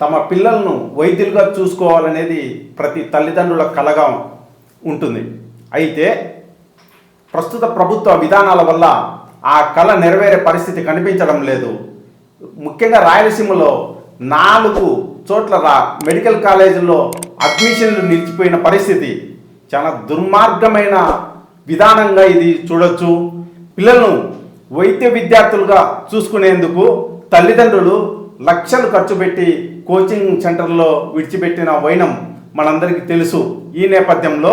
తమ పిల్లలను వైద్యులుగా చూసుకోవాలనేది ప్రతి తల్లిదండ్రుల కలగా ఉంటుంది. అయితే ప్రస్తుత ప్రభుత్వ విధానాల వల్ల ఆ కళ నెరవేరే పరిస్థితి కనిపించడం లేదు. ముఖ్యంగా రాయలసీమలో నాలుగు చోట్ల రా మెడికల్ కాలేజీల్లో అడ్మిషన్లు నిలిచిపోయిన పరిస్థితి చాలా దుర్మార్గమైన విధానంగా ఇది చూడొచ్చు. పిల్లలను వైద్య విద్యార్థులుగా చూసుకునేందుకు తల్లిదండ్రులు లక్షలు ఖర్చు పెట్టి కోచింగ్ సెంటర్లో విడిచిపెట్టిన వైనం మనందరికీ తెలుసు. ఈ నేపథ్యంలో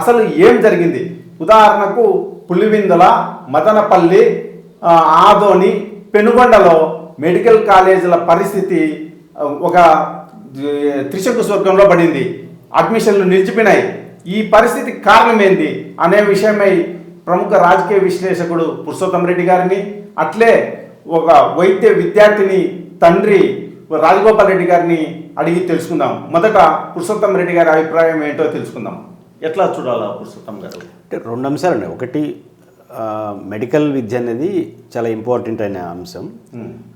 అసలు ఏం జరిగింది? ఉదాహరణకు పులివిందుల మదనపల్లి ఆదోని పెనుగొండలో మెడికల్ కాలేజీల పరిస్థితి ఒక త్రిశంకు స్వర్గంలో పడింది. అడ్మిషన్లు నిలిచిపోయినాయి. ఈ పరిస్థితికి కారణమేంది అనే విషయమై ప్రముఖ రాజకీయ విశ్లేషకుడు పురుషోత్తం రెడ్డి గారిని అట్లే ఒక వైద్య విద్యార్థిని తండ్రి రాజగోపాల్ రెడ్డి గారిని అడిగి తెలుసుకుందాం. మొదట పురుషోత్తం రెడ్డి గారి అభిప్రాయం ఏంటో తెలుసుకుందాం. ఎట్లా చూడాలా పురుషోత్తం గారు? అంటే రెండు అంశాలు ఉన్నాయి. ఒకటి మెడికల్ విద్య అనేది చాలా ఇంపార్టెంట్ అయిన అంశం.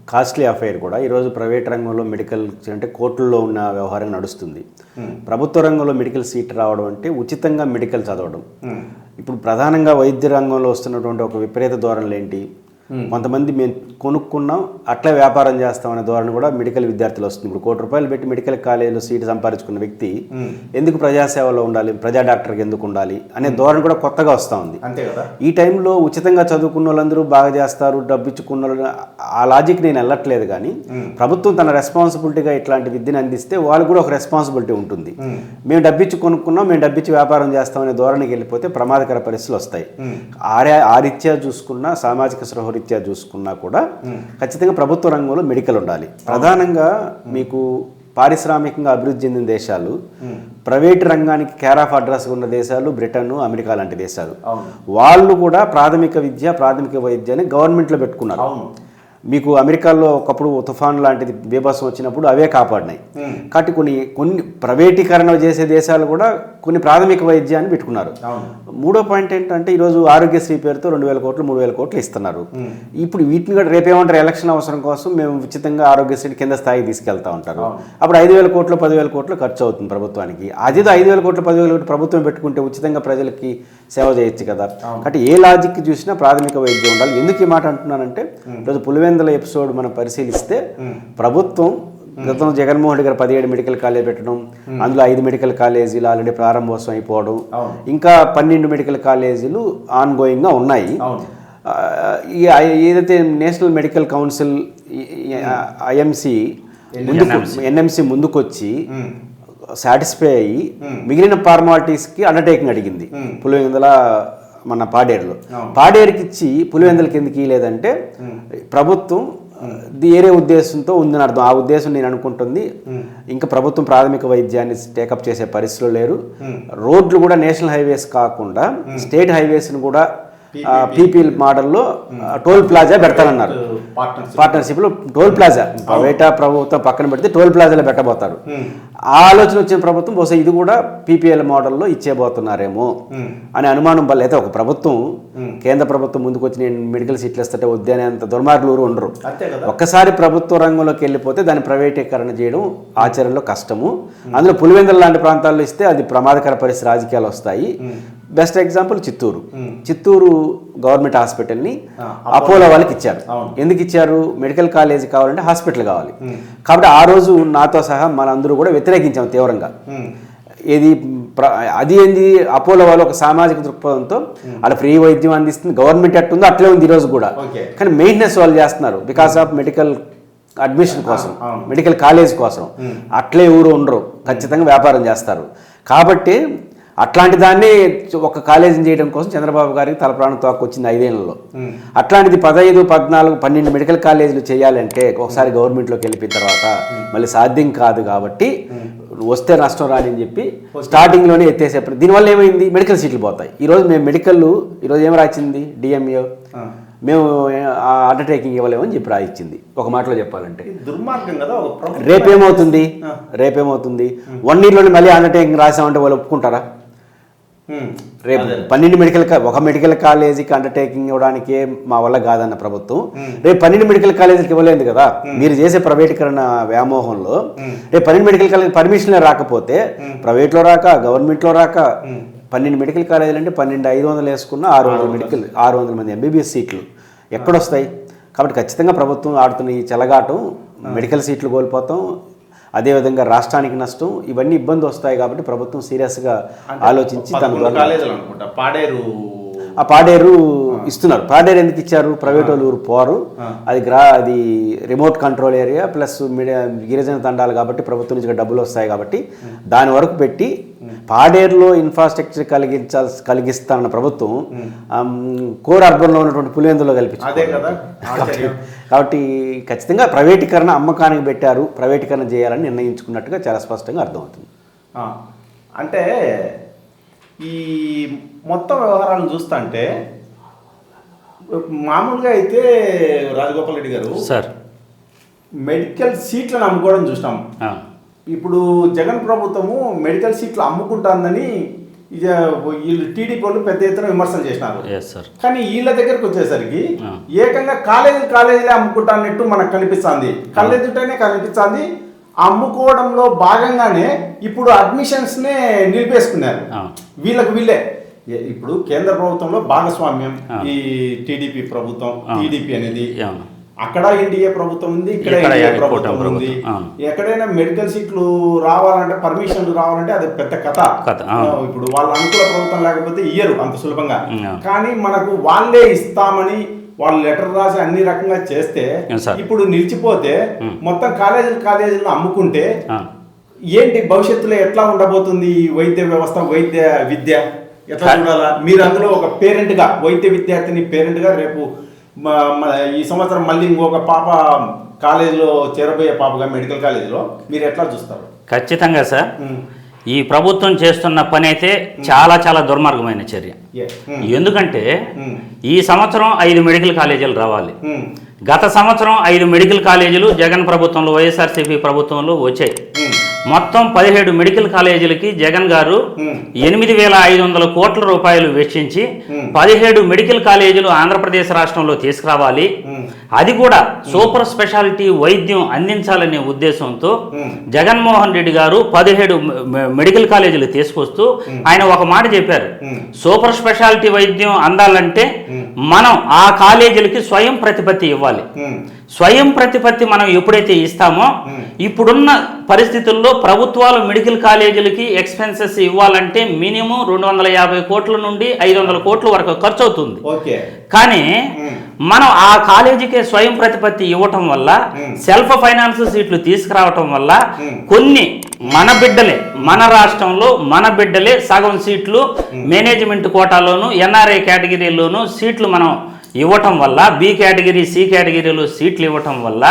కాస్ట్లీ అఫైర్ కూడా. ఈరోజు ప్రైవేట్ రంగంలో మెడికల్ అంటే కోర్టుల్లో ఉన్న వ్యవహారం నడుస్తుంది. ప్రభుత్వ రంగంలో మెడికల్ సీట్ రావడం అంటే ఉచితంగా మెడికల్ చదవడం. ఇప్పుడు ప్రధానంగా వైద్య రంగంలో వస్తున్నటువంటి ఒక విపరీత ధోరణులు ఏంటి? కొంతమంది మేము కొనుక్కున్నాం అట్లా వ్యాపారం చేస్తాం అనే ధోరణి కూడా మెడికల్ విద్యార్థులు వస్తుంది. ఇప్పుడు కోటి రూపాయలు పెట్టి మెడికల్ కాలేజీలో సీటు సంపాదించుకున్న వ్యక్తి ఉమ్. ఎందుకు ప్రజాసేవలో ఉండాలి ప్రజా డాక్టర్కి ఎందుకు ఉండాలి అనే ధోరణి కూడా కొత్తగా వస్తూ ఉంది. అంతే కదా? ఈ టైంలో ఉచితంగా చదువుకున్న వాళ్ళందరూ బాగా చేస్తారు డబ్బు ఇచ్చుకున్న వాళ్ళు ఆ లాజిక్ నేను వెళ్ళట్లేదు కానీ ప్రభుత్వం తన రెస్పాన్సిబిలిటీగా ఇట్లాంటి విద్యను అందిస్తే వాళ్ళకు కూడా ఒక రెస్పాన్సిబిలిటీ ఉంటుంది. మేము డబ్బిచ్చి కొనుక్కున్నాం మేము డబ్బిచ్చి వ్యాపారం చేస్తామనే ధోరణికి వెళ్ళిపోతే ప్రమాదకర పరిస్థితులు వస్తాయి. ఉమ్, ఆర్యా ఆ రీత్యా చూసుకున్నా సామాజిక సృహరీత్యా చూసుకున్నా కూడా ఖచ్చితంగా ప్రభుత్వ రంగంలో మెడికల్ ఉండాలి. ప్రధానంగా మీకు పారిశ్రామికంగా అభివృద్ధి చెందిన దేశాలు ప్రైవేట్ రంగానికి కేర్ ఆఫ్ అడ్రస్ ఉన్న దేశాలు బ్రిటన్ అమెరికా లాంటి దేశాలు. వాళ్ళు కూడా ప్రాథమిక విద్య ప్రాథమిక వైద్యాన్ని గవర్నమెంట్లో పెట్టుకున్నారు. మీకు అమెరికాలో ఒకప్పుడు తుఫాన్ లాంటిది బీభత్సం వచ్చినప్పుడు అవే కాపాడినాయి. కాబట్టి కొన్ని కొన్ని ప్రైవేటీకరణ చేసే దేశాలు కూడా కొన్ని ప్రాథమిక వైద్యాన్ని పెట్టుకున్నారు. మూడో పాయింట్ ఏంటంటే ఈరోజు ఆరోగ్యశ్రీ పేరుతో రెండు వేల కోట్లు మూడు వేల కోట్లు ఇస్తున్నారు. ఇప్పుడు వీటిని కూడా రేపేమంటారు ఎలక్షన్ అవసరం కోసం మేము ఉచితంగా ఆరోగ్యశ్రీ కింద స్థాయికి తీసుకెళ్తా ఉంటారు. అప్పుడు ఐదు వేల కోట్లు పదివేల కోట్లు ఖర్చు అవుతుంది ప్రభుత్వానికి. అదేదో ఐదు వేల కోట్లు పదివేల కోట్లు ప్రభుత్వం పెట్టుకుంటే ఉచితంగా ప్రజలకి సేవ చేయొచ్చు కదా. కాబట్టి ఏ లాజిక్ చూసినా ప్రాథమిక వైద్యం ఉండాలి. ఎందుకు ఈ మాట అంటున్నానంటే ఈరోజు పులివెందుల ఎపిసోడ్ మనం పరిశీలిస్తే ప్రభుత్వం గతంలో జగన్మోహన్ రెడ్డి గారు పదిహేడు మెడికల్ కాలేజ్ పెట్టడం అందులో ఐదు మెడికల్ కాలేజీలు ఆల్రెడీ ప్రారంభోత్సవం అయిపోవడం ఇంకా పన్నెండు మెడికల్ కాలేజీలు ఆన్ గోయింగ్గా ఉన్నాయి. ఏదైతే నేషనల్ మెడికల్ కౌన్సిల్ ఐఎంసి ముందుకు ఎన్ఎంసి ముందుకొచ్చి సాటిస్ఫై అయ్యి. మిగిలిన ఫార్మాలిటీస్కి అండర్టేకింగ్ అడిగింది. పులివెందుల మన పాడేరులో. పాడేరుకి ఇచ్చి పులివెందులకి ఎందుకు ఇవ్వలేదంటే ప్రభుత్వం ఏరే ఉద్దేశంతో ఉందని అర్థం. ఆ ఉద్దేశం నేను అనుకుంటుంది. ఇంకా ప్రభుత్వం ప్రాథమిక వైద్యాన్ని టేకప్ చేసే పరిస్థితులు లేరు. రోడ్లు కూడా నేషనల్ హైవేస్ కాకుండా స్టేట్ హైవేస్ని కూడా పీపీఎల్ మోడల్లో టోల్ ప్లాజా పెడతానన్నారు. పార్ట్నర్షిప్ పార్ట్నర్షిప్లో టోల్ ప్లాజా. ప్రైవేట్ ప్రభుత్వం పక్కన పెడితే టోల్ ప్లాజాలో పెట్టబోతారు ఆ ఆలోచన వచ్చిన ప్రభుత్వం బహుశా ఇది కూడా పీపీఎల్ మోడల్లో ఇచ్చేబోతున్నారేమో అనే అనుమానం వల్ల అయితే ఒక ప్రభుత్వం. కేంద్ర ప్రభుత్వం ముందుకు వచ్చి నేను మెడికల్ సీట్లు ఇస్తుంటే వద్దే అనేంత దుర్మార్గులు ఉండరు. ఒక్కసారి ప్రభుత్వ రంగంలోకి వెళ్ళిపోతే దాన్ని ప్రైవేటీకరణ చేయడం ఆచరణలో కష్టము. అందులో పులివెందుల లాంటి ప్రాంతాల్లో ఇస్తే అది ప్రమాదకర పరిస్థితి రాజకీయాలు వస్తాయి. Best example Chittoor. Chittoor government హాస్పిటల్ని అపోలో వాళ్ళకి ఇచ్చారు. ఎందుకు ఇచ్చారు? మెడికల్ కాలేజ్ కావాలంటే హాస్పిటల్ కావాలి. కాబట్టి ఆ రోజు నాతో సహా మనందరూ కూడా వ్యతిరేకించాం తీవ్రంగా. ప్ర- అది ఏంది? అపోలో వాళ్ళు ఒక సామాజిక దృక్పథంతో అలా ఫ్రీ వైద్యం అందిస్తుంది. గవర్నమెంట్ ఎట్టుందో అట్లే ఉంది ఈరోజు కూడా. కానీ మెయింటెనెన్స్ వాళ్ళు చేస్తున్నారు. బికాస్ ఆఫ్ మెడికల్ అడ్మిషన్ కోసం. మెడికల్ కాలేజ్ కోసం. అట్లే ఊరు ఉండరు. ఖచ్చితంగా వ్యాపారం చేస్తారు. కాబట్టి అట్లాంటి దాన్ని ఒక కాలేజీని చేయడం కోసం చంద్రబాబు గారికి తల ప్రాణం తోకొచ్చింది ఐదేళ్ళలో. అట్లాంటిది పదహైదు పద్నాలుగు పన్నెండు మెడికల్ కాలేజీలు చేయాలంటే ఒకసారి గవర్నమెంట్లోకి వెళ్ళిపోయిన తర్వాత మళ్ళీ సాధ్యం కాదు కాబట్టి వస్తే నష్టం రాని అని చెప్పి స్టార్టింగ్లోనే ఎత్తేసే దీనివల్ల ఏమైంది? మెడికల్ సీట్లు పోతాయి. ఈరోజు మేము మెడికల్ ఈరోజు ఏం రాసింది? డిఎంఏ. మేము అండర్టేకింగ్ ఇవ్వలేమని చెప్పి రాయించింది ఒక మాటలో చెప్పాలంటే. దుర్మార్గం కదా రేపేమవుతుంది? రేపేమవుతుంది? వన్ ఇయర్లోనే మళ్ళీ అండర్టేకింగ్ రాసామంటే వాళ్ళు ఒప్పుకుంటారా. రేపు. పన్నెండు మెడికల్ ఒక మెడికల్ కాలేజీకి అండర్టేకింగ్ ఇవ్వడానికే మా వల్ల కాదన్న ప్రభుత్వం. రేపు పన్నెండు మెడికల్ కాలేజీకి ఇవ్వలేదు కదా? మీరు చేసే ప్రైవేటీకరణ వ్యామోహంలో. రేపు పన్నెండు మెడికల్ కాలేజ్ పర్మిషన్లే రాకపోతే ప్రైవేట్లో రాక గవర్నమెంట్లో రాక పన్నెండు మెడికల్ కాలేజీలు అంటే పన్నెండు ఐదు వందలు వేసుకున్న ఆరు వందల మెడికల్ ఆరు వందల మంది ఎంబీబీఎస్ సీట్లు ఎక్కడొస్తాయి? కాబట్టి ఖచ్చితంగా ప్రభుత్వం ఆడుతున్న ఈ చెలగాటం మెడికల్ సీట్లు కోల్పోతాం అదేవిధంగా రాష్ట్రానికి నష్టం ఇవన్నీ ఇబ్బంది వస్తాయి కాబట్టి ప్రభుత్వం సీరియస్గా ఆలోచించి తన పాడేరు ఆ పాడేరు ఇస్తున్నారు. పాడేరు ఎందుకు ఇచ్చారు? ప్రైవేట్ వాళ్ళు ఊరు పోరు. అది గ్రా అది remote control area plus media గిరిజన తండాలు కాబట్టి ప్రభుత్వం నుంచి డబ్బులు వస్తాయి కాబట్టి దాని వరకు పెట్టి పాడేరులో ఇన్ఫ్రాస్ట్రక్చర్ కలిగించాల్సి కలిగిస్తానన్న ప్రభుత్వం కోర్ అర్బన్లో ఉన్నటువంటి పులివెందులో కల్పించారు కాబట్టి ఖచ్చితంగా ప్రైవేటీకరణ అమ్మకానికి పెట్టారు. ప్రైవేటీకరణ చేయాలని నిర్ణయించుకున్నట్టుగా చాలా స్పష్టంగా అర్థమవుతుంది. అంటే ఈ మొత్తం వ్యవహారాలను చూస్తుంటే మామూలుగా అయితే రాజగోపాల్ రెడ్డి గారు సార్. మెడికల్ సీట్లను అమ్ముకోవడం చూసినాం. ఇప్పుడు జగన్ ప్రభుత్వము మెడికల్ సీట్లు అమ్ముకుంటుందని వీళ్ళు టీడీపీ వాళ్ళు పెద్ద ఎత్తున విమర్శలు చేసినారు. కానీ వీళ్ళ దగ్గరకు వచ్చేసరికి. ఏకంగా కాలేజీ కాలేజీలే అమ్ముకుంటా అన్నట్టు మనకు కనిపిస్తుంది. కళ్ళెదుటనే కనిపిస్తుంది. అమ్ముకోవడంలో భాగంగానే ఇప్పుడు అడ్మిషన్స్ నే నిలిపేసుకున్నారు. వీళ్ళకి వీళ్ళే ఇప్పుడు కేంద్ర ప్రభుత్వంలో భాగస్వామ్యం. ఈ టీడీపీ ప్రభుత్వం. టీడీపీ అనేది అక్కడ ఎన్డీఏ ప్రభుత్వం ఉంది ఇక్కడ ఎన్డీఏ ప్రభుత్వం ఉంది. ఎక్కడైనా మెడికల్ సీట్లు రావాలంటే పర్మిషన్లు రావాలంటే అది పెద్ద కథ ఇప్పుడు వాళ్ళ అనుకూల ప్రభుత్వం లేకపోతే ఇయ్యరు అంత సులభంగా. కానీ మనకు వాళ్ళే ఇస్తామని వాళ్ళు లెటర్ రాసి అన్ని రకంగా చేస్తే. ఇప్పుడు నిలిచిపోతే మొత్తం కాలేజీలు కాలేజీలు అమ్ముకుంటే ఏంటి భవిష్యత్తులో ఎట్లా ఉండబోతుంది ఈ వైద్య వ్యవస్థ వైద్య విద్య? ఎట్లా చూడాలా? మీరు అందులో ఒక పేరెంట్గా వైద్య విద్యార్థిని పేరెంట్గా రేపు ఈ సంవత్సరం మళ్ళీ ఇంకొక పాప కాలేజీలో చేరబోయే పాపగా మెడికల్ కాలేజీలో మీరు ఎట్లా చూస్తారు? ఖచ్చితంగా సార్. ఈ ప్రభుత్వం చేస్తున్న పని అయితే చాలా చాలా దుర్మార్గమైన చర్య. ఉమ్. ఎందుకంటే ఉమ్. ఈ సంవత్సరం ఐదు మెడికల్ కాలేజీలు రావాలి ఉమ్. గత సంవత్సరం ఐదు మెడికల్ కాలేజీలు జగన్ ప్రభుత్వంలో వైఎస్ఆర్సీపీ ప్రభుత్వంలో వచ్చాయి. మొత్తం పదిహేడు మెడికల్ కాలేజీలకి జగన్ గారు. ఎనిమిది వేల ఐదు వందల కోట్ల రూపాయలు వెచ్చించి. పదిహేడు మెడికల్ కాలేజీలు ఆంధ్రప్రదేశ్ రాష్ట్రంలో తీసుకురావాలి. అది కూడా సూపర్ స్పెషాలిటీ వైద్యం అందించాలనే ఉద్దేశంతో. జగన్మోహన్ రెడ్డి గారు పదిహేడు మెడికల్ కాలేజీలు తీసుకొస్తూ ఆయన ఒక మాట చెప్పారు. సూపర్ స్పెషాలిటీ వైద్యం అందాలంటే మనం ఆ కాలేజీలకి స్వయం ప్రతిపత్తి ఇవ్వాలి. స్వయం ప్రతిపత్తి మనం ఎప్పుడైతే ఇస్తామో ఇప్పుడున్న పరిస్థితుల్లో ప్రభుత్వాలు మెడికల్ కాలేజీలకి ఎక్స్పెన్సెస్ ఇవ్వాలంటే మినిమం రెండు వందల యాభై కోట్ల నుండి ఐదు వందల కోట్ల వరకు ఖర్చు అవుతుంది కానీ. మనం ఆ కాలేజీకే స్వయం ప్రతిపత్తి ఇవ్వటం వల్ల. సెల్ఫ్ ఫైనాన్స్ సీట్లు తీసుకురావటం వల్ల. కొన్ని మన బిడ్డలే మన రాష్ట్రంలో మన బిడ్డలే సగం సీట్లు మేనేజ్మెంట్ కోటాలోను ఎన్ఆర్ఐ కేటగిరీలోను సీట్లు మనం ఇవ్వటం వల్ల బి కేటగిరీ సి కేటగిరీలో సీట్లు ఇవ్వటం వల్ల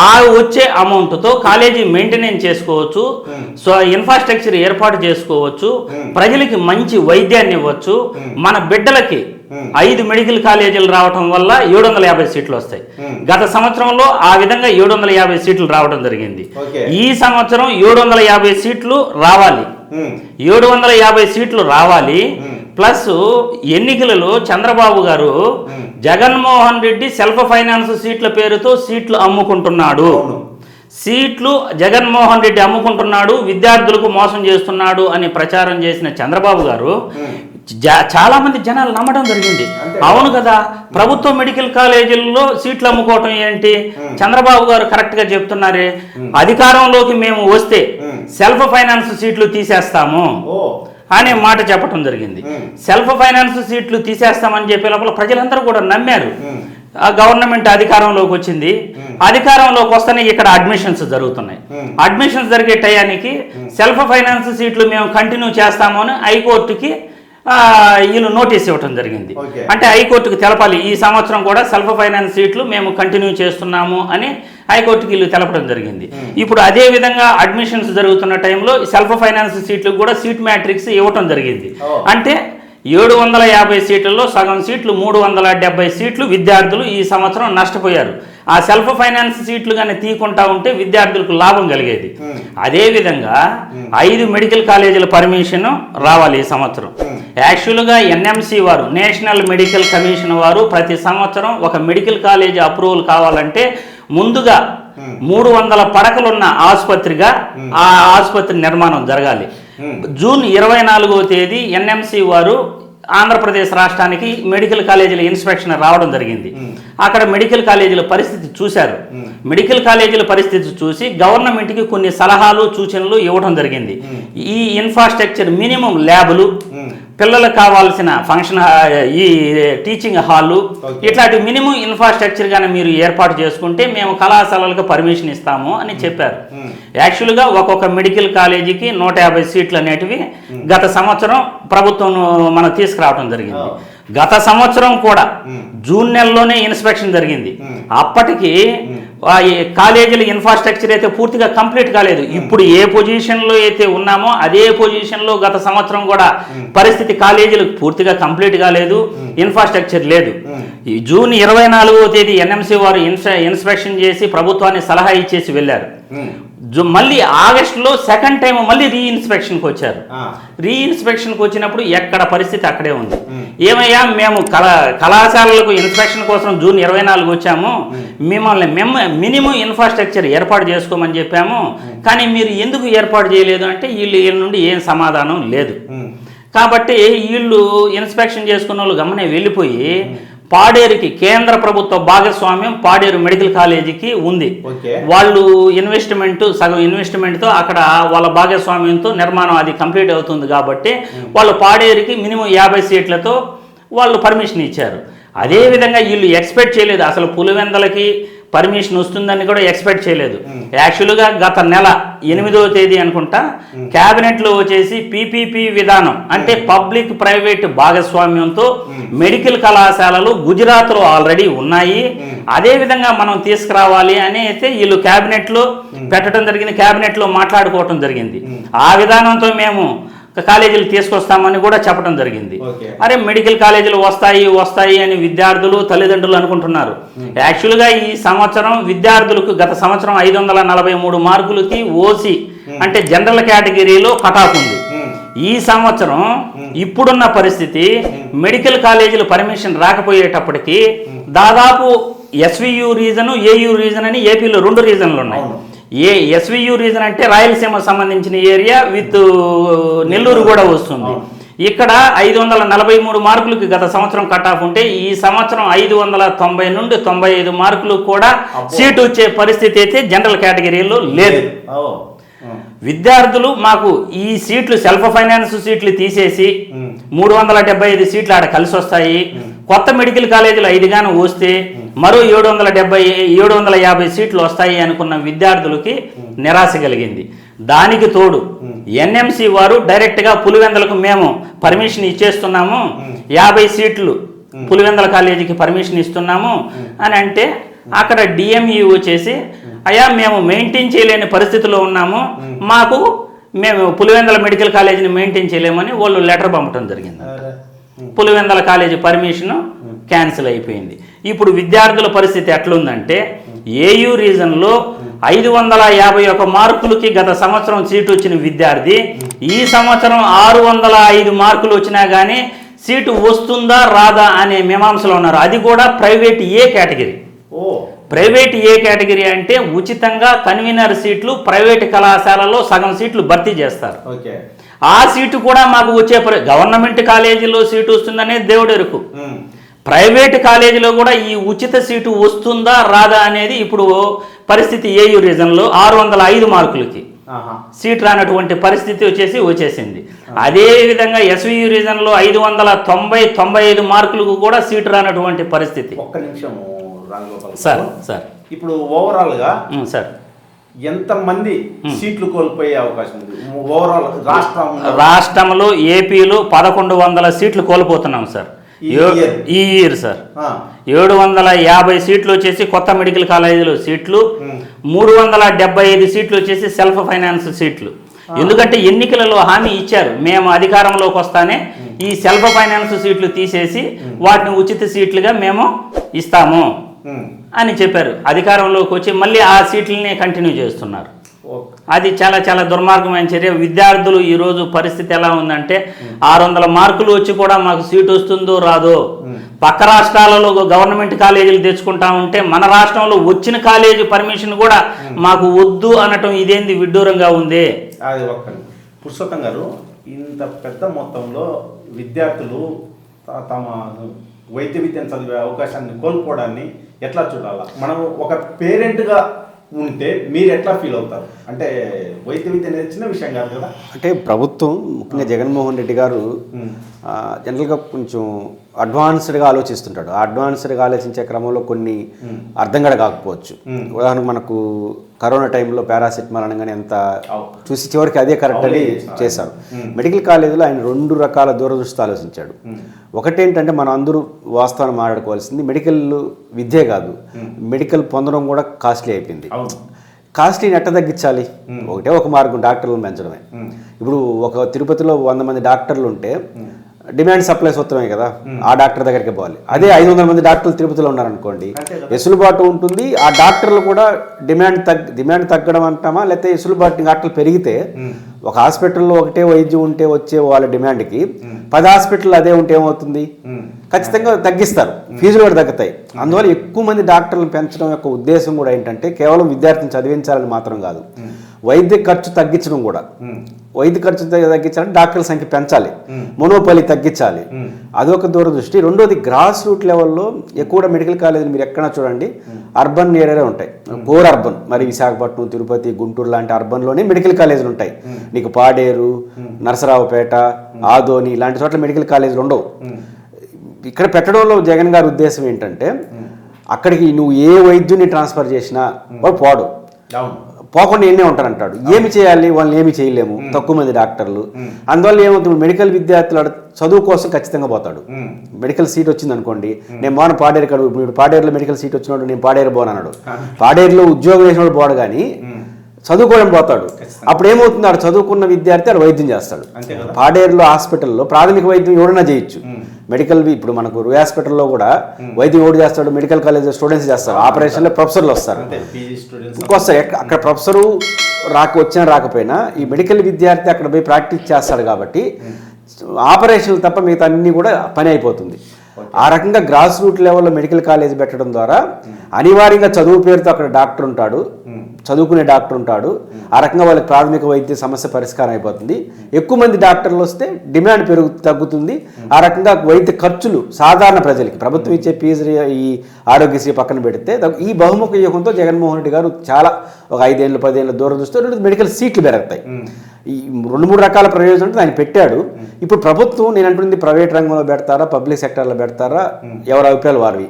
ఆ- వచ్చే అమౌంట్తో కాలేజీ మెయింటెనెన్స్ చేసుకోవచ్చు Hmm. సో ఇన్ఫ్రాస్ట్రక్చర్ ఏర్పాటు చేసుకోవచ్చు Hmm. ప్రజలకి మంచి వైద్యాన్ని ఇవ్వచ్చు Hmm. మన బిడ్డలకి Hmm. ఐదు మెడికల్ కాలేజీలు రావటం వల్ల ఏడు వందల యాభై సీట్లు వస్తాయి Hmm. గత సంవత్సరంలో ఆ విధంగా ఏడు వందల యాభై సీట్లు రావడం జరిగింది. ఈ సంవత్సరం ఏడు వందల యాభై సీట్లు రావాలి. ఏడు వందల యాభై సీట్లు రావాలి Hmm. ప్లస్ ఎన్నికలలో చంద్రబాబు గారు. జగన్మోహన్ రెడ్డి సెల్ఫ్ ఫైనాన్స్ సీట్ల పేరుతో సీట్లు అమ్ముకుంటున్నాడు. సీట్లు జగన్మోహన్ రెడ్డి అమ్ముకుంటున్నాడు విద్యార్థులకు మోసం చేస్తున్నాడు అని ప్రచారం చేసిన చంద్రబాబు గారు చాలా మంది జనాలు నమ్మడం జరిగింది. అవును కదా ప్రభుత్వ మెడికల్ కాలేజీల్లో సీట్లు అమ్ముకోవటం ఏంటి? చంద్రబాబు గారు కరెక్ట్గా చెప్తున్నారే అధికారంలోకి మేము వస్తే. సెల్ఫ్ ఫైనాన్స్ సీట్లు తీసేస్తాము. అనే మాట చెప్పడం జరిగింది. సెల్ఫ్ ఫైనాన్స్ సీట్లు తీసేస్తామని చెప్పే లోపల ప్రజలందరూ కూడా నమ్మారు. గవర్నమెంట్ అధికారంలోకి వచ్చింది. అధికారంలోకి వస్తేనే ఇక్కడ అడ్మిషన్స్ జరుగుతున్నాయి. అడ్మిషన్స్ జరిగే టయానికి సెల్ఫ్ ఫైనాన్స్ సీట్లు మేము కంటిన్యూ చేస్తాము అని హైకోర్టుకి వీళ్ళు నోటీస్ ఇవ్వటం జరిగింది. అంటే హైకోర్టుకు తెలపాలి ఈ సంవత్సరం కూడా సెల్ఫ్ ఫైనాన్స్ సీట్లు మేము కంటిన్యూ చేస్తున్నాము అని హైకోర్టుకి వీళ్ళు తెలపడం జరిగింది. ఇప్పుడు అదే విధంగా అడ్మిషన్స్ జరుగుతున్న టైంలో సెల్ఫ్ ఫైనాన్స్ సీట్లకు కూడా సీట్ మ్యాట్రిక్స్ ఇవ్వటం జరిగింది. అంటే ఏడు వందల యాభై సీట్లలో సగం సీట్లు మూడు వందల డెబ్బై సీట్లు విద్యార్థులు ఈ సంవత్సరం నష్టపోయారు. ఆ సెల్ఫ్ ఫైనాన్స్ సీట్లు కానీ తీకుంటా ఉంటే విద్యార్థులకు లాభం కలిగేది. అదేవిధంగా ఐదు మెడికల్ కాలేజీల పర్మిషన్ రావాలి ఈ సంవత్సరం. యాక్చువల్గా ఎన్ఎంసి వారు నేషనల్ మెడికల్ కమిషన్ వారు ప్రతి సంవత్సరం ఒక మెడికల్ కాలేజీ అప్రూవల్ కావాలంటే ముందుగా మూడు వందల పడకలున్న ఆసుపత్రిగా ఆ ఆసుపత్రి నిర్మాణం జరగాలి. జూన్ ఇరవై నాలుగవ తేదీ ఎన్ఎంసి వారు ఆంధ్రప్రదేశ్ రాష్ట్రానికి మెడికల్ కాలేజీల ఇన్స్పెక్షన్ రావడం జరిగింది. అక్కడ మెడికల్ కాలేజీల పరిస్థితి చూశారు. మెడికల్ కాలేజీల పరిస్థితి చూసి గవర్నమెంట్కి కొన్ని సలహాలు సూచనలు ఇవ్వడం జరిగింది. ఈ ఇన్ఫ్రాస్ట్రక్చర్ మినిమం ల్యాబులు పిల్లలకు కావాల్సిన ఫంక్షన్ ఈ టీచింగ్ హాలు ఇట్లాంటి మినిమం ఇన్ఫ్రాస్ట్రక్చర్ కానీ మీరు ఏర్పాటు చేసుకుంటే మేము కళాశాలలకు పర్మిషన్ ఇస్తాము అని చెప్పారు. యాక్చువల్గా ఒక్కొక్క మెడికల్ కాలేజీకి నూట యాభై సీట్లు అనేటివి గత సంవత్సరం ప్రభుత్వం మనం తీసుకురావడం జరిగింది. గత సంవత్సరం కూడా జూన్ నెలలోనే ఇన్స్పెక్షన్ జరిగింది. అప్పటికి కాలేజీల ఇన్ఫ్రాస్ట్రక్చర్ అయితే పూర్తిగా కంప్లీట్ కాలేదు. ఇప్పుడు ఏ పొజిషన్లో అయితే ఉన్నామో అదే పొజిషన్లో గత సంవత్సరం కూడా పరిస్థితి కాలేజీలు పూర్తిగా కంప్లీట్ కాలేదు. ఇన్ఫ్రాస్ట్రక్చర్ లేదు. ఈ జూన్ ఇరవై నాలుగవ తేదీ ఎన్ఎంసీ వారు ఇన్స్పె ఇన్స్పెక్షన్ చేసి ప్రభుత్వాన్ని సలహా ఇచ్చేసి వెళ్ళారు. మళ్ళీ ఆగస్టులో సెకండ్ టైం మళ్ళీ రీ ఇన్స్పెక్షన్కి వచ్చారు. రీ ఇన్స్పెక్షన్కి వచ్చినప్పుడు ఎక్కడ పరిస్థితి అక్కడే ఉంది. ఏమయ్యా మేము కళా కళాశాలలకు ఇన్స్పెక్షన్ కోసం జూన్ ఇరవై నాలుగు వచ్చాము. మిమ్మల్ని మేము మినిమం ఇన్ఫ్రాస్ట్రక్చర్ ఏర్పాటు చేసుకోమని చెప్పాము. కానీ మీరు ఎందుకు ఏర్పాటు చేయలేదు అంటే వీళ్ళు వీళ్ళ నుండి ఏం సమాధానం లేదు. కాబట్టి వీళ్ళు ఇన్స్పెక్షన్ చేసుకున్న వాళ్ళు గమనే వెళ్ళిపోయి పాడేరుకి కేంద్ర ప్రభుత్వ భాగస్వామ్యం పాడేరు మెడికల్ కాలేజీకి ఉంది. వాళ్ళు ఇన్వెస్ట్మెంట్ సగం ఇన్వెస్ట్మెంట్తో అక్కడ వాళ్ళ భాగస్వామ్యంతో నిర్మాణం అది కంప్లీట్ అవుతుంది కాబట్టి వాళ్ళు పాడేరుకి మినిమం యాభై సీట్లతో వాళ్ళు పర్మిషన్ ఇచ్చారు. అదేవిధంగా వీళ్ళు ఎక్స్పెక్ట్ చేయలేదు. అసలు పులివెందలకి పర్మిషన్ వస్తుందని కూడా ఎక్స్పెక్ట్ చేయలేదు. యాక్చువల్గా గత నెల ఎనిమిదవ తేదీ అనుకుంటా క్యాబినెట్లో వచ్చేసి పీపీపీ విధానం అంటే పబ్లిక్ ప్రైవేట్ భాగస్వామ్యంతో మెడికల్ కళాశాలలు గుజరాత్లో ఆల్రెడీ ఉన్నాయి. అదే విధంగా మనం తీసుకురావాలి అని అయితే వీళ్ళు క్యాబినెట్లో పెట్టడం జరిగింది క్యాబినెట్లో మాట్లాడుకోవటం జరిగింది. ఆ విధానంతో మేము కాలేజీలు తీసుకొస్తామని కూడా చెప్పడం జరిగింది. అరే మెడికల్ కాలేజీలు వస్తాయి వస్తాయి అని విద్యార్థులు తల్లిదండ్రులు అనుకుంటున్నారు. యాక్చువల్గా ఈ సంవత్సరం విద్యార్థులకు గత సంవత్సరం ఐదు వందల నలభై మూడు మార్కులకి ఓసి అంటే జనరల్ కేటగిరీలో కటాఫ్ ఉంది. ఈ సంవత్సరం ఇప్పుడున్న పరిస్థితి మెడికల్ కాలేజీలు పర్మిషన్ రాకపోయేటప్పటికి దాదాపు ఎస్వియు రీజన్ ఏయు రీజన్ అని ఏపీలో రెండు రీజన్లు ఉన్నాయి. ఏ ఎస్వియు రీజన్ అంటే రాయలసీమ సంబంధించిన ఏరియా విత్ నెల్లూరు కూడా వస్తుంది. ఇక్కడ ఐదు వందల నలభై మూడు మార్కులకి గత సంవత్సరం కట్ ఆఫ్ ఉంటే ఈ సంవత్సరం ఐదు వందల తొంభై నుండి తొంభై ఐదు మార్కులు కూడా. సీటు వచ్చే పరిస్థితి అయితే జనరల్ కేటగిరీలో లేదు. విద్యార్థులు మాకు ఈ సీట్లు సెల్ఫ్ ఫైనాన్స్ సీట్లు తీసేసి. మూడు వందల డెబ్బై ఐదు సీట్లు ఆడ కలిసి వస్తాయి కొత్త మెడికల్ కాలేజీలు ఐదుగాను వస్తే మరో ఏడు వందల డెబ్బై ఏడు వందల యాభై సీట్లు వస్తాయి అనుకున్న విద్యార్థులకి నిరాశ కలిగింది. దానికి తోడు ఎన్ఎంసి వారు డైరెక్ట్గా పులివెందలకు మేము పర్మిషన్ ఇచ్చేస్తున్నాము. యాభై సీట్లు పులివెందల కాలేజీకి పర్మిషన్ ఇస్తున్నాము అని అంటే అక్కడ డిఎంఈ వచ్చేసి అయ్యా మేము మెయింటైన్ చేయలేని పరిస్థితిలో ఉన్నాము. మాకు మేము పులివెందల మెడికల్ కాలేజీని మెయింటైన్ చేయలేమని వాళ్ళు లెటర్ పంపడం జరిగింది. పులివెందల కాలేజీ పర్మిషన్ క్యాన్సిల్ అయిపోయింది. ఇప్పుడు విద్యార్థుల పరిస్థితి ఎట్లుందంటే ఏయూ రీజన్లో ఐదు వందల యాభై ఒక మార్కులకి గత సంవత్సరం సీటు వచ్చిన విద్యార్థి ఈ సంవత్సరం ఆరు వందల ఐదు మార్కులు వచ్చినా కానీ సీటు వస్తుందా రాదా అనే మీమాంసలో ఉన్నారు. అది కూడా ప్రైవేట్ ఏ కేటగిరీ? ఓ. ప్రైవేట్ ఏ కేటగిరీ అంటే ఉచితంగా కన్వీనర్ సీట్లు ప్రైవేట్ కళాశాలలో సగం సీట్లు భర్తీ చేస్తారు. ఓకే. ఆ సీటు కూడా మాకు వచ్చే గవర్నమెంట్ కాలేజీలో సీటు వస్తుందనే దేవుడు ఎరుకు. ప్రైవేట్ కాలేజీలో కూడా ఈ ఉచిత సీటు వస్తుందా రాదా అనేది ఇప్పుడు పరిస్థితి ఏయు రీజన్లో? ఆరు వందల ఐదు మార్కులకి. సీట్ రానటువంటి పరిస్థితి వచ్చేసి వచ్చేసింది. అదే విధంగా ఎస్వియు రీజన్లో ఐదు వందల తొంభై తొంభై ఐదు మార్కులకు కూడా సీటు రానటువంటి పరిస్థితి. ఒక్క నిమిషం సార్ సార్. ఇప్పుడు ఓవరాల్గా ఉమ్, సార్. ఎంత మంది సీట్లు కోల్పోయే అవకాశం ఉంది? ఓవరాల్ రాష్ట్రం రాష్ట్రంలో ఏపీలో పదకొండు వందల సీట్లు కోల్పోతున్నాం సార్. ఈ ఇయర్ సార్. ఏడు వందల యాభై సీట్లు వచ్చేసి కొత్త మెడికల్ కాలేజీలో సీట్లు. మూడు వందల డెబ్బై ఐదు సీట్లు వచ్చేసి సెల్ఫ్ ఫైనాన్స్ సీట్లు. ఎందుకంటే ఎన్నికలలో హామీ ఇచ్చారు. మేము అధికారంలోకి వస్తానే ఈ సెల్ఫ్ ఫైనాన్స్ సీట్లు తీసేసి వాటిని ఉచిత సీట్లుగా మేము ఇస్తాము. అని చెప్పారు. అధికారంలోకి వచ్చి మళ్ళీ ఆ సీట్లనే కంటిన్యూ చేస్తున్నారు. అది చాలా చాలా దుర్మార్గమైన చర్య. విద్యార్థులు ఈరోజు పరిస్థితి ఎలా ఉందంటే ఆరు వందల మార్కులు వచ్చి కూడా మాకు సీట్ వస్తుందో రాదో పక్క రాష్ట్రాలలో గవర్నమెంట్ కాలేజీలు తెచ్చుకుంటా ఉంటే మన రాష్ట్రంలో వచ్చిన కాలేజీ పర్మిషన్ కూడా మాకు వద్దు అనటం ఇదేంది విడ్డూరంగా ఉంది? అది ఒక్క పురుషోత్తం గారు ఇంత పెద్ద మొత్తంలో విద్యార్థులు తమ వైద్య విద్యను చదివే అవకాశాన్ని కోల్పోవడాన్ని ఎట్లా చూడాలా? మనం ఒక పేరెంట్గా ఉంటే మీరు ఎట్లా ఫీల్ అవుతారు? అంటే వైద్య విద్య అనేది చిన్న విషయం కాదు కదా? అంటే ప్రభుత్వం ముఖ్యంగా జగన్మోహన్ రెడ్డి గారు జనరల్గా కొంచెం అడ్వాన్స్డ్గా ఆలోచిస్తుంటాడు. ఆ అడ్వాన్స్డ్గా ఆలోచించే క్రమంలో కొన్ని అర్థం కూడా కాకపోవచ్చు. ఉదాహరణకు మనకు కరోనా టైంలో పారాసిటమాల్ అనగానే ఎంత. చూసి చివరికి అదే కరెక్ట్ అని. చేశారు. మెడికల్ కాలేజీలో ఆయన రెండు రకాల దూరదృష్టి ఆలోచించాడు. ఒకటేంటంటే మనం అందరూ వాస్తవాన్ని మాట్లాడుకోవాల్సింది మెడికల్ విద్యే కాదు. మెడికల్ పొందడం కూడా కాస్ట్లీ అయిపోయింది. కాస్ట్లీని ఎట్ట తగ్గించాలి? ఒకటే ఒక మార్గం డాక్టర్లను పెంచడమే. ఇప్పుడు ఒక తిరుపతిలో వంద మంది డాక్టర్లు ఉంటే డిమాండ్ సప్లై సూత్రమే కదా ఆ డాక్టర్ దగ్గరికి పోవాలి. అదే ఐదు వందల మంది డాక్టర్లు తిరుపతిలో ఉన్నారనుకోండి. వెసులుబాటు ఉంటుంది. ఆ డాక్టర్లు కూడా డిమాండ్ తగ్గ డిమాండ్ తగ్గడం అంటామా లేకపోతే వెసులుబాటు డాక్టర్లు పెరిగితే ఒక హాస్పిటల్లో ఒకటే వైద్యం ఉంటే వచ్చే వాళ్ళ డిమాండ్కి పది హాస్పిటల్ అదే ఉంటే ఏమవుతుంది. ఖచ్చితంగా తగ్గిస్తారు. ఫీజులు కూడా తగ్గుతాయి. అందువల్ల ఎక్కువ మంది డాక్టర్లను పెంచడం యొక్క ఉద్దేశం కూడా ఏంటంటే కేవలం విద్యార్థిని చదివించాలని మాత్రం కాదు. వైద్య ఖర్చు తగ్గించడం కూడా. వైద్య ఖర్చు తగ్గి- తగ్గించాలంటే డాక్టర్ల సంఖ్య పెంచాలి. మొనోపలి తగ్గించాలి. అదొక దూరదృష్టి. రెండోది గ్రాస్ రూట్ లెవెల్లో ఎక్కువ మెడికల్ కాలేజీలు మీరు ఎక్కడ చూడండి అర్బన్ ఏరియాలో ఉంటాయి. కోర్ అర్బన్ మరి విశాఖపట్నం తిరుపతి గుంటూరు లాంటి అర్బన్లోనే మెడికల్ కాలేజీలు ఉంటాయి. నీకు పాడేరు నరసరావుపేట ఆదోని ఇలాంటి చోట్ల మెడికల్ కాలేజీలు ఉండవు. ఇక్కడ పెట్టడంలో జగన్ గారి ఉద్దేశం ఏంటంటే అక్కడికి నువ్వు ఏ వైద్యుని ట్రాన్స్ఫర్ చేసినా వాడు పోడు. పోకుండా ఎన్నే ఉంటారంటాడు. ఏమి చేయాలి? వాళ్ళని ఏమి చేయలేము. తక్కువ మంది డాక్టర్లు. అందువల్ల ఏమవుతుంది? మెడికల్ విద్యార్థులు చదువు కోసం ఖచ్చితంగా పోతాడు. మెడికల్ సీట్ వచ్చింది అనుకోండి నేను మోన పాడేరు కాడు ఇప్పుడు పాడేరులో మెడికల్ సీట్ వచ్చినోడు నేను పాడేరు పోను అన్నాడు పాడేరులో ఉద్యోగం వేసినోడు పోడు కానీ చదువుకోవడం పోతాడు. అప్పుడు ఏమవుతుంది ఆడు చదువుకున్న విద్యార్థి ఆడు వైద్యం చేస్తాడు. పాడేరులో హాస్పిటల్లో ప్రాథమిక వైద్యం ఎవడైనా చేయొచ్చు. మెడికల్ వి- ఇప్పుడు మనకు రూయ్ హాస్పిటల్లో కూడా వైద్యం ఎవడు చేస్తాడు? మెడికల్ కాలేజ్ స్టూడెంట్స్ చేస్తారు. ఆపరేషన్లో ప్రొఫెసర్లు వస్తారు. ఎక్క- అక్కడ ప్రొఫెసరు రాక వచ్చినా రాకపోయినా ఈ మెడికల్ విద్యార్థి అక్కడ పోయి ప్రాక్టీస్ చేస్తాడు కాబట్టి ఆపరేషన్లు తప్ప మిగతా అన్ని కూడా పని అయిపోతుంది. ఆ రకంగా గ్రాస్ రూట్ లెవెల్లో మెడికల్ కాలేజ్ పెట్టడం ద్వారా అనివార్యంగా చదువు పేరుతో అక్కడ డాక్టర్ ఉంటాడు. చదువుకునే డాక్టర్ ఉంటాడు. ఆ రకంగా వాళ్ళకి ప్రాథమిక వైద్య సమస్య పరిష్కారం అయిపోతుంది. ఎక్కువ మంది డాక్టర్లు వస్తే డిమాండ్ పెరుగు తగ్గుతుంది. ఆ రకంగా వైద్య ఖర్చులు సాధారణ ప్రజలకి ప్రభుత్వం ఇచ్చే ఫీజు ఈ ఆరోగ్యశ్రీ పక్కన పెడితే ఈ బహుముఖ యుగంతో జగన్మోహన్ రెడ్డి గారు చాలా ఒక ఐదేళ్ళు పదేళ్ళ దూరం చూస్తే రెండు మెడికల్ సీట్లు పెరుగుతాయి ఈ రెండు మూడు రకాల ప్రయోజనాలు ఆయన పెట్టాడు. ఇప్పుడు ప్రభుత్వం నేను అంటుంది ప్రైవేట్ రంగంలో పెడతారా పబ్లిక్ సెక్టర్లో పెడతారా? ఎవరి అభిప్రాయాలు వారివి.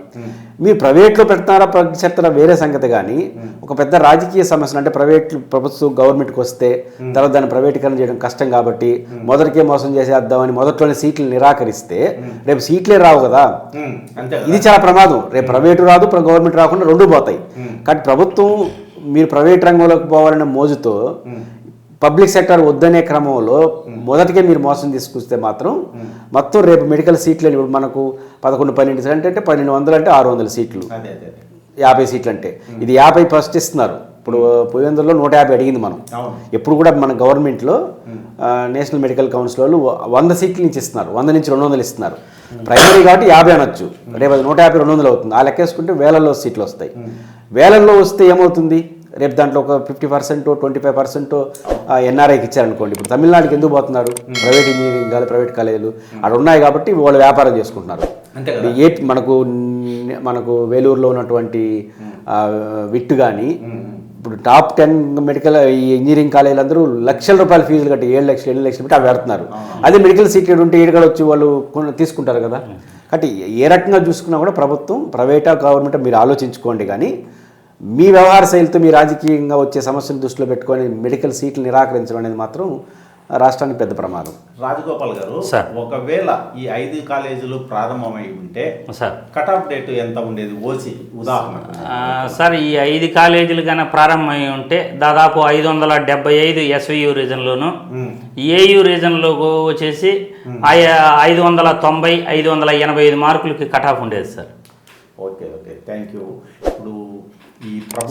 మీరు ప్రైవేట్లో పెడతారా పబ్లిక్ సెక్టర్ వేరే సంగతి కానీ ఒక పెద్ద రాజకీయ సమస్యలు అంటే ప్రైవేట్ ప్రభుత్వం గవర్నమెంట్కి వస్తే తర్వాత దాన్ని ప్రైవేటీకరణ చేయడం కష్టం కాబట్టి మొదటికే మోసం చేసేద్దామని మొదట్లోనే సీట్లు నిరాకరిస్తే రేపు సీట్లే రావు కదా. ఇది చాలా ప్రమాదం. రేపు ప్రైవేటు రాదు గవర్నమెంట్ రాకుండా రెండు పోతాయి. కాబట్టి ప్రభుత్వం మీరు ప్రైవేట్ రంగంలోకి పోవాలనే మోజుతో పబ్లిక్ సెక్టర్ వద్దనే క్రమంలో మొదటికే మీరు మోసం తీసుకొస్తే మాత్రం మొత్తం రేపు మెడికల్ సీట్లు ఇప్పుడు మనకు పదకొండు పన్నెండు సీట్లు అంటే పన్నెండు వందలు అంటే ఆరు వందల సీట్లు. యాభై సీట్లు అంటే. ఇది యాభై ఫస్ట్ ఇస్తున్నారు. ఇప్పుడు పులివెందులలో నూట యాభై అడిగింది మనం. ఎప్పుడు కూడా మన గవర్నమెంట్లో నేషనల్ మెడికల్ కౌన్సిల్ వాళ్ళు వంద సీట్ల నుంచి ఇస్తున్నారు. వంద నుంచి రెండు వందలు ఇస్తున్నారు. ప్రైమరీ కాబట్టి యాభై అనొచ్చు. రేపు అది నూట యాభై రెండు వందలు అవుతుంది. ఆ లెక్కేసుకుంటే వేలల్లో సీట్లు వస్తాయి. వేలల్లో వస్తే ఏమవుతుంది? రేపు దాంట్లో ఒక fifty percent twenty five percent ఎన్ఆర్ఐకి ఇచ్చారనుకోండి. ఇప్పుడు తమిళనాడుకి ఎందుకు పోతున్నారు? ప్రైవేట్ ఇంజనీరింగ్ కాదు ప్రైవేట్ కాలేజీలు. అక్కడ ఉన్నాయి కాబట్టి వాళ్ళు వ్యాపారం చేసుకుంటున్నారు. ఏ మనకు మనకు వేలూరులో ఉన్నటువంటి విట్టు కానీ ఇప్పుడు టాప్ టెన్ మెడికల్ ఈ ఇంజనీరింగ్ కాలేజీలు అందరూ లక్షల రూపాయల ఫీజులు కట్టి ఏడు లక్షలు ఎనిమిది లక్షలు పెట్టి అవి పెడుతున్నారు అదే మెడికల్ సీట్ ఉంటే ఈడగడ వచ్చి వాళ్ళు తీసుకుంటారు కదా. కాబట్టి ఏ రకంగా చూసుకున్నా కూడా ప్రభుత్వం ప్రైవేటా గవర్నమెంట్ మీరు ఆలోచించుకోండి కానీ మీ వ్యవహార శైలితో మీ రాజకీయంగా వచ్చే సమస్యలు దృష్టిలో పెట్టుకొని మెడికల్ సీట్లు నిరాకరించడం అనేది మాత్రం రాష్ట్రానికి పెద్ద ప్రమాదం. రాజగోపాల్ గారు సార్. ఒకవేళ ఈ ఐదు కాలేజీలు ప్రారంభమై ఉంటే సార్. కట్ ఆఫ్ డేట్ ఎంత ఉండేది? ఓసి ఉదాహరణకు ఆ, సార్ ఈ ఐదు కాలేజీలు కన్నా ప్రారంభమై ఉంటే దాదాపు ఐదు వందల డెబ్బై ఐదు ఎస్వియు రీజన్లోను ఏయు రీజన్లో వచ్చేసి ఐదు వందల తొంభై ఐదు వందల ఎనభై ఐదు మార్కులకి కట్ ఆఫ్ ఉండేది sir. Okay okay. Thank you. ఇప్పుడు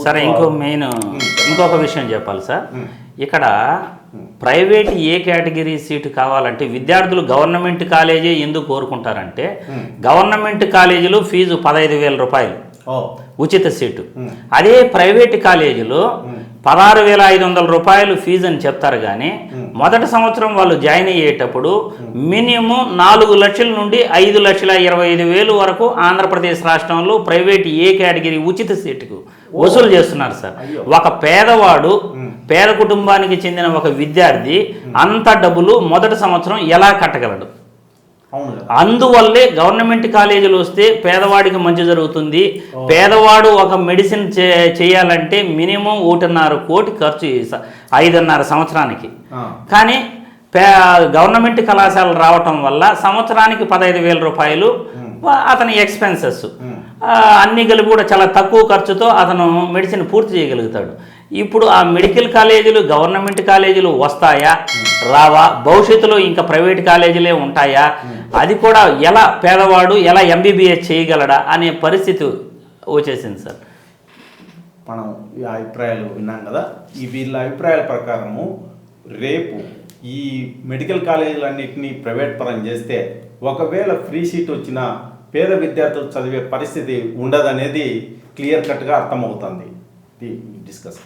సరే ఇంకో మెయిన్ ఇంకొక విషయం చెప్పాలి సార్. ఇక్కడ ప్రైవేట్ ఏ కేటగిరీ సీటు కావాలంటే విద్యార్థులు గవర్నమెంట్ కాలేజీ ఎందుకు కోరుకుంటారంటే గవర్నమెంట్ కాలేజీలో ఫీజు పదహైదు వేల రూపాయలు ఉచిత సీటు. అదే ప్రైవేట్ కాలేజీలో పదహారు వేల ఐదు వందల రూపాయలు ఫీజు అని చెప్తారు కానీ మొదటి సంవత్సరం వాళ్ళు జాయిన్ అయ్యేటప్పుడు మినిమం నాలుగు లక్షల నుండి ఐదు లక్షల ఇరవై ఐదు వేలు వరకు ఆంధ్రప్రదేశ్ రాష్ట్రంలో ప్రైవేట్ ఏ కేటగిరీ ఉచిత సీటుకు వసూలు చేస్తున్నారు సార్. ఒక పేదవాడు పేద కుటుంబానికి చెందిన ఒక విద్యార్థి అంత డబ్బులు మొదటి సంవత్సరం ఎలా కట్టగలడు? అందువల్లే గవర్నమెంట్ కాలేజీలు వస్తే పేదవాడికి మంచి జరుగుతుంది. పేదవాడు ఒక మెడిసిన్ చే చేయాలంటే మినిమం ఒకటిన్నర కోటి ఖర్చు ఐదున్నర సంవత్సరానికి. కానీ పే గవర్నమెంట్ కళాశాలలు రావటం వల్ల సంవత్సరానికి పదహైదు వేల రూపాయలు అతని ఎక్స్పెన్సెస్ అన్నీ కలిపి కూడా చాలా తక్కువ ఖర్చుతో అతను మెడిసిన్ పూర్తి చేయగలుగుతాడు. ఇప్పుడు ఆ మెడికల్ కాలేజీలు గవర్నమెంట్ కాలేజీలు వస్తాయా? రావా? భవిష్యత్తులో ఇంకా ప్రైవేట్ కాలేజీలే ఉంటాయా? అది కూడా ఎలా పేదవాడు ఎలా ఎంబీబీఎస్ చేయగలడా అనే పరిస్థితి వచ్చేసింది సార్. మనం ఈ అభిప్రాయాలు విన్నాం కదా? ఈ వీళ్ళ అభిప్రాయాల ప్రకారము రేపు ఈ మెడికల్ కాలేజీలన్నింటినీ ప్రైవేట్ పరం చేస్తే ఒకవేళ ఫ్రీ సీట్ వచ్చినా పేద విద్యార్థులు చదివే పరిస్థితి ఉండదనేది క్లియర్ కట్గా అర్థమవుతుంది. The discuss